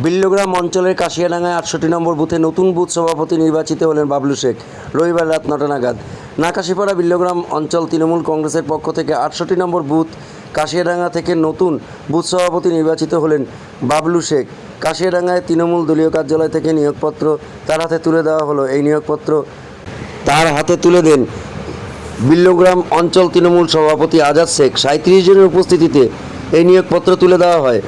বিল্লগ্রাম অঞ্চলের কাশিয়াডাঙ্গায় আটষট্টি নম্বর বুথে নতুন বুথ সভাপতি নির্বাচিত হলেন বাবলু শেখ। রবিবার রাত নটা নাগাদ। নাকাশিপাড়া বিল্লগ্রাম অঞ্চল তৃণমূল কংগ্রেসের পক্ষ থেকে আটষট্টি নম্বর বুথ কাশিয়াডাঙ্গা থেকে নতুন বুথ সভাপতি নির্বাচিত হলেন বাবলু শেখ। কাশিয়াডাঙ্গায় তৃণমূল দলীয় কার্যালয় থেকে নিয়োগপত্র তার হাতে তুলে দেওয়া হলো। এই নিয়োগপত্র তার হাতে তুলে দেন বিল্লগ্রাম অঞ্চল তৃণমূল সভাপতি আজাদ শেখ। সাঁত্রিশ জনের উপস্থিতিতে এই নিয়োগপত্র তুলে দেওয়া হয়।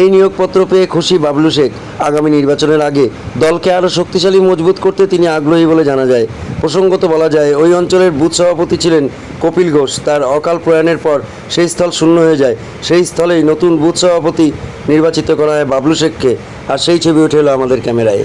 এই নিয়োগপত্র পেয়ে খুশি বাবলু শেখ। আগামী নির্বাচনের আগে দলকে আরও শক্তিশালী, মজবুত করতে তিনি আগ্রহী বলে জানা যায়। প্রসঙ্গত বলা যায়, ওই অঞ্চলের বুথ সভাপতি ছিলেন কপিল ঘোষ। তার অকাল প্রয়াণের পর সেই স্থল শূন্য হয়ে যায়। সেই স্থলেই নতুন বুথ সভাপতি নির্বাচিত করা হয় বাবলু শেখকে। আর সেই ছবি উঠে এলো আমাদের ক্যামেরায়।